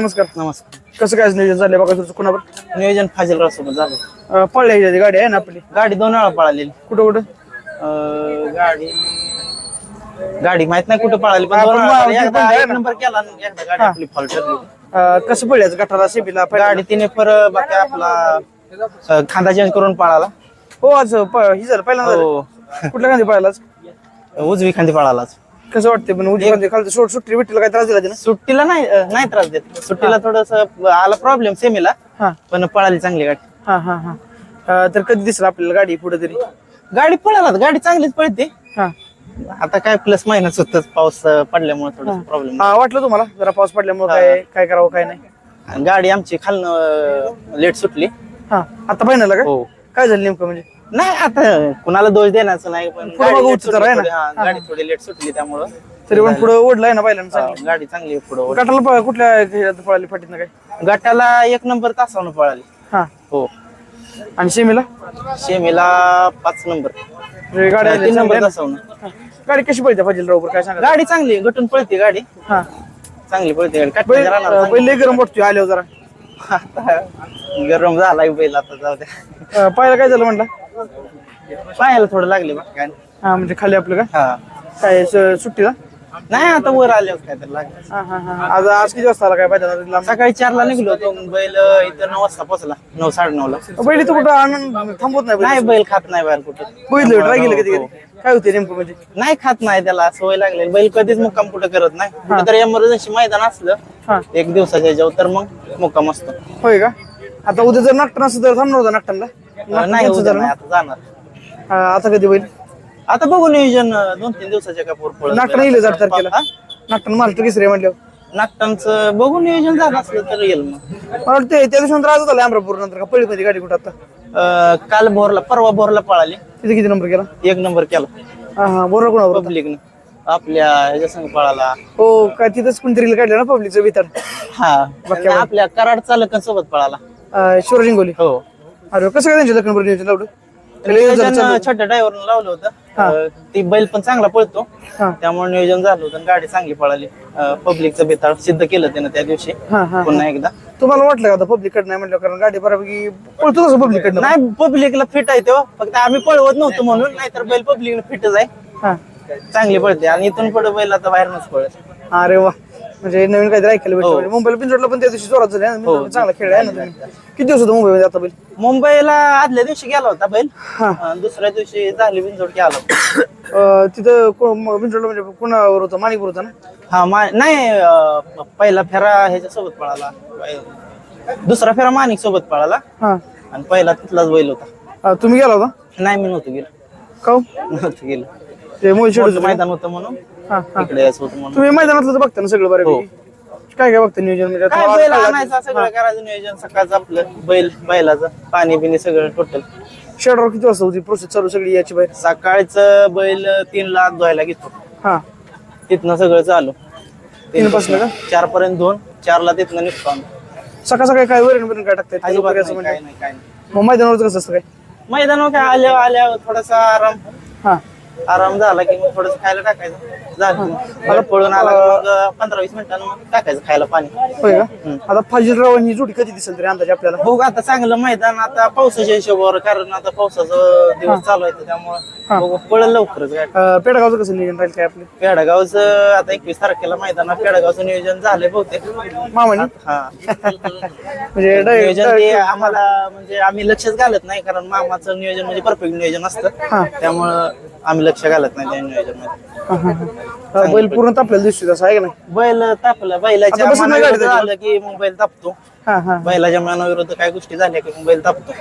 नमस्कार. नमस्कार. कसं काय नियोजन झालं बघा तुमचं कुणावर नियोजन फाजील सोबत झालं. पळल्या ह्याची गाडी आहे ना आपली? गाडी दोन वेळा पळालेली. कुठं कुठं? अं, गाडी गाडी माहीत नाही कुठं पळाली पण हा, दोन वेळा पळाली. एकदा एक. नंबर केला आणि एकदा गाडी आपली फॉल्ट ठरली. अं, कसं पळल्याचं गठाला सेबीला गाडी तिने पर बाकी आपला अं, खांदा चेंज करून पळाला. हो आज प- ही झालं पहिल्यांदा झालं. हो कुठल्या खांदी पळालाच उजवी खांदी पळालाच कसं वाटतं पण उजवी खांदी खालचं सोड सुट्टी भेटली काय त्रास दिला तिनं सुट्टीला नाही अं, नाही त्रास देत. सुट्टीला थोडस आला प्रॉब्लेम सेमीला हा. पण पळाली चांगली गाडी. हा हा हा. अं, तर कधी दिसलं आपल्याला गाडी पुढे तरी? गाडी पळाला गाडी चांगलीच पळते. हा. आता काय प्लस मायनस होतच. पाऊस अं, पडल्यामुळे थोडस प्रॉब्लेम हा वाटलं तुम्हाला? जरा पाऊस पडल्यामुळे काय काय करावं काय नाही? गाडी आमची खालनं लेट सुटली. हा. आता फायनल का? हो. काय झालं नेमकं म्हणजे? नाही आता कुणाला दोष देण्याचं नाही पण पुढं गाडी late सुटली? थोडी, हा, गाडी थोडी लेट सुटली त्यामुळं. तरी पण पुढे ओढलाय ना पहिल्यांदा हा, चांगली. गाडी चांगली पुढे गटाला प- कुठल्या ह्याच्यात पळाली? फाटीत ना काय? गटाला एक नंबर तासावनं पळाली. हा. हो. आणि सेमीला शेमीला पाच नंबर. म्हणजे गाडी आली तीन चांगली नंबर ना? तासावनं हा. गाडी कशी पळते फाजील रावर काय सांगा गाडी चांगली आहे, गटून पळते गाडी. हा. चांगली पळते गाडी. बैल बैल लय गरम वाटतोय आल्यावर जरा. चांगली. आता गरम झालाय बैल आता जाऊ द्या. अं, पाहायला काय झालं म्हणला? पायाला थोडं लागले बा. काय? नाही. हा म्हणजे खाली आपलं का हा. काय स- सुट्टीला? नाही आता वर आल्यावर काय तर लागलं. हा हा हा. आज आज किती वाजता आला काय पाहिजे? लांब सकाळी चारला निघलो होतो. बैल इथं नऊ वाजता पोहोचला. नऊ साडे नऊ ला बैल तू कुठं आनंद थांबवत नाही बैल. नाही बैल खात नाही बाहेर कुठं. बघितलं ट्राय केलं कधी हो. कधी काय होते नेमकं म्हणजे? नाही खात नाही त्याला सवय लागलेली बैल कधीच मुक्काम कुठं करत नाही. कुठं तर एमर्जन्सी मैदान असलं हा. एक दिवसाच्या ह्याच्यावर तर मग मुक्काम असतो. होय का? आता उद्या जर नागटन असतं तर थांबणार होता नागटनला नाही उद्या नाही आता जाणार. आता कधी बैल आता बघू नियोजन अं, दोन तीन दिवसाच्या का पोर नागटन येईल आठ तारखेला. नागटन महाराष्ट्र केसरी म्हटल्यावर. नागटांचं बघू नियोजन झालं असलं तर येईल मग. मला वाटतं त्या दिवशी नंतर आज झालं अमरापूर नंतर का? पळी मध्ये गाडी कुठं आता? अं, काल भोरला परवा भोरला पळाली. तिथे किती नंबर केला? एक नंबर केला. हा हा बरोबर कोणावर होता? पब्लिकनं आपल्या ह्याच्या संग पळाला. हो काय तिथंच कोणतरी काढलं ना पब्लिकचं भीतर हा. आणि आपल्या कराड चालकांसोबत पळाला. अं, शिवराज हिंगोली? हो. अरे कसं काय त्यांच्या लग्न बरं नियोजन लावलं नियोजन छोट्या ड्रायव्हरनं लावलं होतं. अं, ती बैल पण चांगला पळतो. हा. त्यामुळे नियोजन झालं होतं आणि गाडी चांगली पळाली. पब्लिकचं बेताळ सिद्ध केलं त्यानं त्या दिवशी. हा हा पुन्हा एकदा. तुम्हाला वाटलं का आता पब्लिक कडनं नाही म्हटलं? कारण गाडी बऱ्यापैकी पळतो कसं पब्लिक कडनं नाही पब्लिकला फिट आहे तो. फक्त आम्ही पळवत नव्हतो म्हणून नाहीतर बैल पब्लिकला फिटच आहे. हा. चांगली पळते. आणि इथून पुढे बैल आता बाहेरनच पळत. अरे वा. म्हणजे नवीन काहीतरी ऐकायला भेटलं म्हणजे मुंबईला पिंजोडला पण त्या दिवशी जोरात झाले. ना? हो. चांगला खेळ आहे ना तुम्ही. किती दिवस होतो मुंबईमध्ये आता बैल? मुंबईला आदल्या दिवशी गेला होता बैल. अं, दुसऱ्या दिवशी झाली बिनजोड आला. अं, तिथं को- पिंजोडला म्हणजे कोणावर होतं? माणिकपूर होता ना? हा मा नाही अं, पहिला फेरा ह्याच्या सोबत पळाला. दुसरा फेरा माणिक सोबत पळाला. हा. आणि पहिला तिथलाच बैल होता. अं, तुम्ही गेला होता? नाही मी नव्हतो गेलो. का हो? नव्हतं गेलो. ते मोहित शेडूचं मैदान होतं म्हणून. हा हा. इकडे यायचं होतं म्हणून. तुम्ही मैदानातलं तर बघता ना सगळं बऱ्यापैकी काय काय बघता नियोजन? म्हणजे काय आता बैल आज- आणायचं सगळं करायचं नियोजन सकाळचं आपलं बैल बैलाचं पाणी बिणी सगळं टोटल शेडावर किती वाजता होती प्रोसेस चालू सगळी याची बाहेर सकाळचं बैल तीन ला धुवायला घेतो. हा. तिथनं सगळं चालू. तीन पासून का? चार पर्यंत दोन चारला तिथनं निघतो आम्ही. सकाळ सकाळी काय वरण बिरण काय टाकतात अजिबात असं नाही, म्हणजे काय नाही काय नाही. मग मैदानावर कसं असतं काय? मैदानावर काय आल्या आल्या थोडासा आराम. हा. आराम झाला की मग थोडस खायला टाकायचं. झालं. मला पळून आला की मग पंधरा वीस मिनिटांनी टाकायचं खायला पाणी. होय का? आता फाजीलराव ही जोडी कधी दिसेल तरी अंदाजे आपल्याला? बघू आता चांगलं मैदान आता पावसाच्या हिशोबावर कारण आता पावसाचं दिवस चालू आहे त्यामुळे बघू पळलं लवकरच अं, पेडगावचं कसं नियोजन राहील काय आपले? पेडगावचं आता एकवीस तारखेला मैदान पेडगावचं नियोजन झालंय बहुतेक. मामानी? हा. म्हणजे डाय- नियोजन ते आम्हाला म्हणजे आम्ही लक्षच घालत नाही कारण मामाचं नियोजन म्हणजे परफेक्ट नियोजन असतं. त्यामुळं आम्ही लक्ष घालत नाही त्या नियोजन हा, हा, हा. बैल पूर्ण तापलेला दिसतो तसं आहे का नाही? बैल तापला बैलाच्या आता बसून नाही मनाविरुद्ध झालं की मग बैल तापतो. हा हा. बैलाच्या मनाविरुद्ध काय गोष्टी झाल्या की मग बैल तापतो.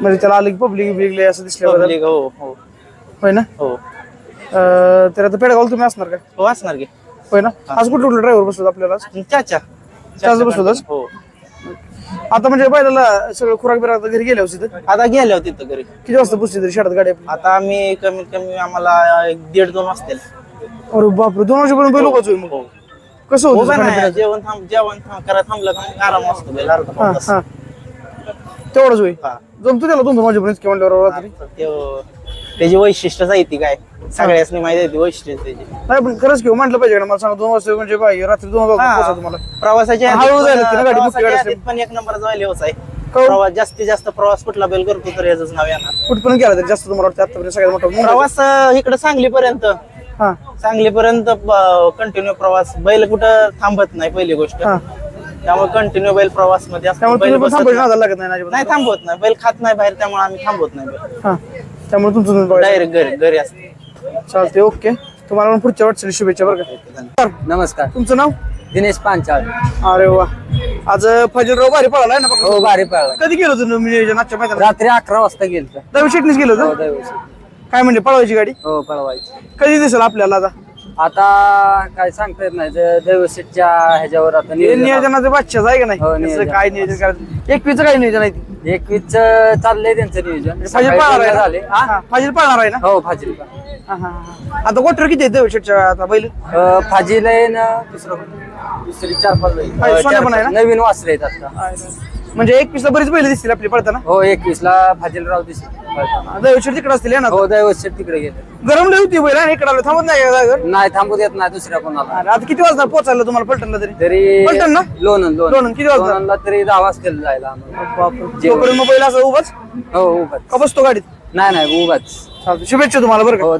म्हणजे त्याला आलं की पब्लिक बिगले असं दिसल्यावर? पब्लिक हो हो. होय ना? हो. अं, तर आता पेडगावला तुम्ही असणार का? हो असणार की. होय ना? आज कुठलं कुठलं ड्रायव्हर बसलो आपल्याला आज? चाचा. चाचा बसवलास? हो. आता म्हणजे बैलाला सगळं खुराक बिराक आता घरी गेल्या होती तर आता गेल्या तिथं घरी. किती वाजता पुसली तरी शेतात गाडी आपली? आता आम्ही कमीत कमी आम्हाला एक दीड दोन वाजतील. अरे बापरे दोन वाजेपर्यंत बैल उगाच होईल मग कसं होतं उभं नाही? जेवण थांब जेवण थांब करा थांबलं का मग आराम असतो बैल अर्धा हा पाऊण तास. हा तेवढंच होईल हा. जमतो त्याला दोन दोन वाजेपर्यंत किंवा म्हणल्यावर रात्री त्यो त्याची वैशिष्ट्यच आहे ती काय सगळ्यासनी माहिती आहे ती वैशिष्ट्य त्याची नाही पण खरंच घेऊ म्हटलं पाहिजे का मला सांगा दोन वाजता म्हणजे बाई रात्री दोन वाजता हा. पोहोचा तुम्हाला प्रवासाच्या हळू जायला पण- लागते ना गाडी, प्रवासाच्या गाडी पण एक नंबरचा व्हायला होत आहे काहून? प्रवास जास्तीत जास्त प्रवास कुठला बैल करतो तर याच नाव येणार कुठपर्यंत गेला तरी जास्त तुम्हाला वाटतं आतापर्यंत सगळ्यात मोठा. प्रवास इकडे सांगलीपर्यंत हा. सांगलीपर्यंत कंटिन्यू प्रवास. बैल कुठं थांबत नाही पहिली गोष्ट. हा. त्यामुळे कंटिन्यू बैल प्रवासमध्ये असतो. त्यामुळे बैल तुम्ही पण बसत थांबायचं नाही. लागत नाही ना अजिबात. नाही थांबवत नाही. बैल खात नाही बाहेर त्यामुळे आम्ही थांबवत नाही हा. त्यामुळे तुमचं तुम्ही डायरेक्ट घरी घरी असते. चालते ओके. तुम्हाला पण पुढच्या वाटचाली शुभेच्छा बरं का. नमस्कार. तुमचं नाव? दिनेश पांचाळ. अरे वा. आज फजलराव भारी पळाला आहे ना बघा. हो भारी पळला. कधी गेलो तुम्ही नियोजन? आजच्या मैदानात? रात्री अकरा वाजता गेलतो. दवी शेटनीच गेलो हो होतं दैवशी. काय म्हणजे पळवायची गाडी? हो पळवायची. कधी दिसेल आपल्याला आता? आता काय सांगता येत नाही देवशीच्या ह्याच्यावर आता हे नियोजन नियोजनाचं बादशाह आहे का नाही? हो, त्याचं. काय नियोजन करायचं? एकवीचं काय नियोजन आहे ते? एकवीस चाललंय त्यांचं नियोजन. फाजील सकाळी पळणार आहे झाले. ना हा, फाजील पळणार आहे ना? हो फाजील हा, हा, हा. आता क्वार्टर किती आहे दवी शेटच्या आता बैल? अं, फाजील आहे ना दुसरं दुसरी चार पाच बैल. फाजील अं, सोन्या चार पण आहे. ना? नवीन वासरे आहेत आता. म्हणजे एकवीसला बरीच बैल दिसतील आपली पळताना? हो एकवीस ला फाजीलराव दिसले पळताना. दवी शेट तिकडे असतील ना? हो दैवशी तिकडे गेले. गरम लई होती बैल आणि इकडे आलं. थांबत नाही का? नाही थांबू देत नाही दुसऱ्या कोणाला. आता किती वाजता पोहोचायला तुम्हाला पलटणला तरी? तरी पलटण ना? लोणन लोणंद. किती वाजता? तरी दहा वाजता जायला. तोपर्यंत मग बैल असं उभाच हो उगाच. का बसतो गाडीत? नाही नाही चालतं शुभेच्छा तुम्हाला बरं का. हो